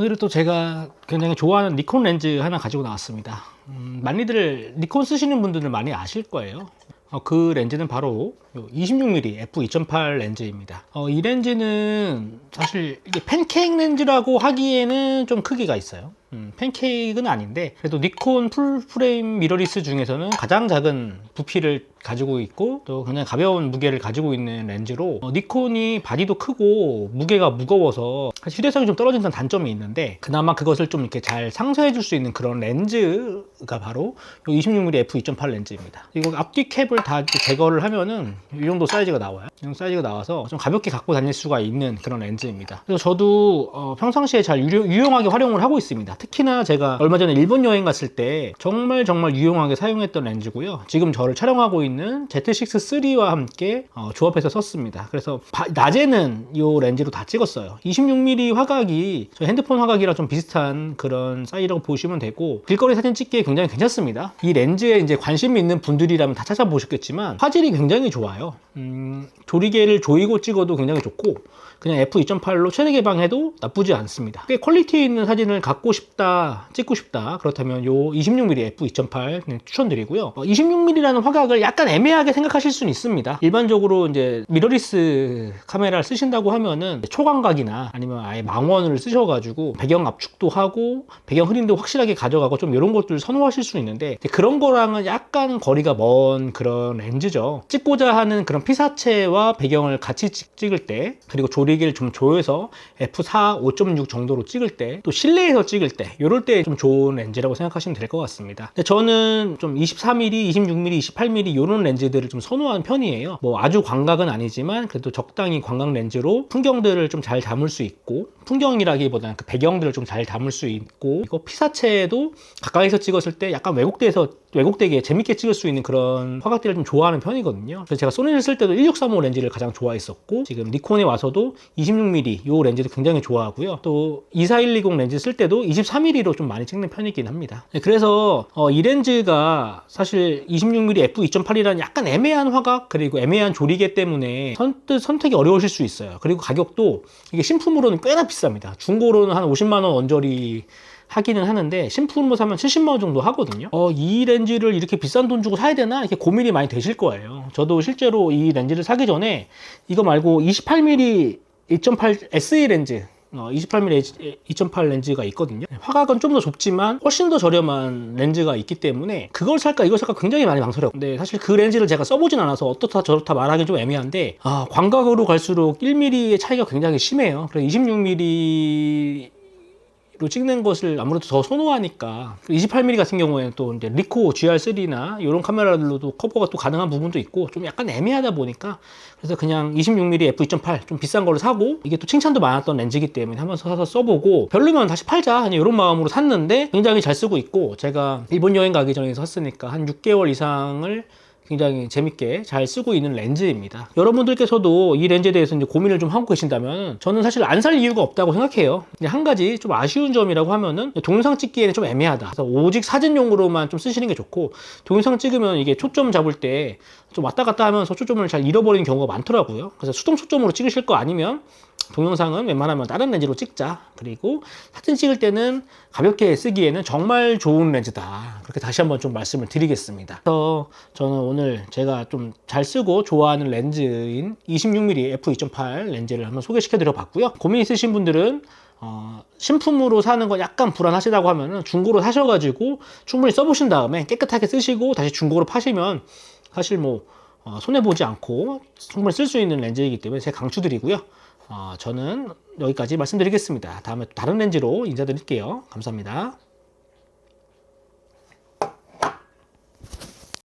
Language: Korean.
오늘은 또 제가 굉장히 좋아하는 니콘 렌즈 하나 가지고 나왔습니다. 음, 많이들 니콘 쓰시는 분들은 많이 아실 거예요. 어, 그 렌즈는 바로 26mm f2.8 렌즈입니다. 어, 이 렌즈는 사실 이게 팬케이크 렌즈라고 하기에는 좀 크기가 있어요. 음, 팬케이크는 아닌데 그래도 니콘 풀프레임 미러리스 중에서는 가장 작은 부피를 가지고 있고 또 그냥 가벼운 무게를 가지고 있는 렌즈로 어, 니콘이 바디도 크고 무게가 무거워서 휴대성이 좀 떨어진다는 단점이 있는데 그나마 그것을 좀 이렇게 잘 상쇄해 줄 수 있는 그런 렌즈가 바로 이 26mm f2.8 렌즈입니다. 이거 앞뒤 캡을 다 제거를 하면은 이 정도 사이즈가 나와요. 이 정도 사이즈가 나와서 좀 가볍게 갖고 다닐 수가 있는 그런 렌즈입니다. 그래서 저도 어, 평상시에 잘 유료- 유용하게 활용을 하고 있습니다. 특히나 제가 얼마 전에 일본 여행 갔을 때 정말 정말 유용하게 사용했던 렌즈고요. 지금 저를 촬영하고 있는 Z6-3와 함께 어, 조합해서 썼습니다. 그래서 바- 낮에는 이 렌즈로 다 찍었어요. 26mm 화각이 저희 핸드폰 화각이랑 좀 비슷한 그런 사이즈라고 보시면 되고 길거리 사진 찍기에 굉장히 괜찮습니다. 이 렌즈에 이제 관심 있는 분들이라면 다 찾아보셨겠지만 화질이 굉장히 좋아요. 음, 조리개를 조이고 찍어도 굉장히 좋고 그냥 f2.8로 최대 개방해도 나쁘지 않습니다. 꽤 퀄리티 있는 사진을 갖고 싶다, 찍고 싶다. 그렇다면 요 26mm f2.8 그냥 추천드리고요. 26mm라는 화각을 약간 애매하게 생각하실 수는 있습니다. 일반적으로 이제 미러리스 카메라를 쓰신다고 하면은 초광각이나 아니면 아예 망원을 쓰셔가지고 배경 압축도 하고 배경 흐림도 확실하게 가져가고 좀 이런 것들 선호하실 수 있는데 그런 거랑은 약간 거리가 먼 그런 렌즈죠. 찍고자 하는 그런 피사체와 배경을 같이 찍- 찍을 때 그리고 조 리개를 좀 조여서 f4 5.6 정도로 찍을 때 또 실내에서 찍을 때 이럴 때 좀 좋은 렌즈라고 생각하시면 될 것 같습니다. 저는 좀 24mm, 26mm, 28mm 이런 렌즈들을 좀 선호하는 편이에요. 뭐 아주 광각은 아니지만 그래도 적당히 광각 렌즈로 풍경들을 좀 잘 담을 수 있고 풍경이라기보다는 그 배경들을 좀 잘 담을 수 있고 이거 피사체도 가까이서 찍었을 때 약간 왜곡돼서 왜곡되게 재밌게 찍을 수 있는 그런 화각들을 좀 좋아하는 편이거든요. 그래서 제가 소니를 쓸 때도 1635 렌즈를 가장 좋아했었고 지금 니콘에 와서도 26mm 이 렌즈도 굉장히 좋아하고요. 또 24120 렌즈 쓸 때도 23mm로 좀 많이 찍는 편이긴 합니다. 네, 그래서 어, 이 렌즈가 사실 26mm f2.8이라는 약간 애매한 화각 그리고 애매한 조리개 때문에 선뜻 선택이 어려우실 수 있어요. 그리고 가격도 이게 신품으로는 꽤나 비쌉니다. 중고로는 한 50만 원 언저리 하기는 하는데 신품으로 사면 70만 원 정도 하거든요. 어, 이 렌즈를 이렇게 비싼 돈 주고 사야 되나 이렇게 고민이 많이 되실 거예요. 저도 실제로 이 렌즈를 사기 전에 이거 말고 28mm 2.8 SE 렌즈 어, 28mm 2.8 렌즈가 있거든요. 화각은 좀 더 좁지만 훨씬 더 저렴한 렌즈가 있기 때문에 그걸 살까 이걸 살까 굉장히 많이 망설여요. 근데 사실 그 렌즈를 제가 써보진 않아서 어떻다 저렇다 말하기 좀 애매한데 아, 광각으로 갈수록 1mm의 차이가 굉장히 심해요. 그래서 26mm 로 찍는 것을 아무래도 더 선호하니까. 28mm 같은 경우에는 또 이제 리코 GR3나 이런 카메라들로도 커버가 또 가능한 부분도 있고 좀 약간 애매하다 보니까 그래서 그냥 26mm f2.8 좀 비싼 거를 사고 이게 또 칭찬도 많았던 렌즈이기 때문에 한번 사서 써보고 별로면 다시 팔자 이런 마음으로 샀는데 굉장히 잘 쓰고 있고 제가 일본 여행 가기 전에 샀으니까 한 6개월 이상을 굉장히 재밌게 잘 쓰고 있는 렌즈입니다. 여러분들께서도 이 렌즈에 대해서 이제 고민을 좀 하고 계신다면 저는 사실 안 살 이유가 없다고 생각해요. 한 가지 좀 아쉬운 점이라고 하면은 동영상 찍기에는 좀 애매하다. 그래서 오직 사진용으로만 좀 쓰시는 게 좋고 동영상 찍으면 이게 초점 잡을 때 좀 왔다 갔다 하면서 초점을 잘 잃어버리는 경우가 많더라고요. 그래서 수동 초점으로 찍으실 거 아니면 동영상은 웬만하면 다른 렌즈로 찍자. 그리고 사진 찍을 때는 가볍게 쓰기에는 정말 좋은 렌즈다. 그렇게 다시 한번 좀 말씀을 드리겠습니다. 그래서 저는 오늘 제가 좀 잘 쓰고 좋아하는 렌즈인 26mm f2.8 렌즈를 한번 소개시켜 드려 봤고요. 고민 있으신 분들은 어, 신품으로 사는 거 약간 불안하시다고 하면은 중고로 사셔가지고 충분히 써보신 다음에 깨끗하게 쓰시고 다시 중고로 파시면 사실 뭐 어, 손해보지 않고 충분히 쓸 수 있는 렌즈이기 때문에 제가 강추드리고요. 어, 저는 여기까지 말씀드리겠습니다. 다음에 또 다른 렌즈로 인사드릴게요. 감사합니다.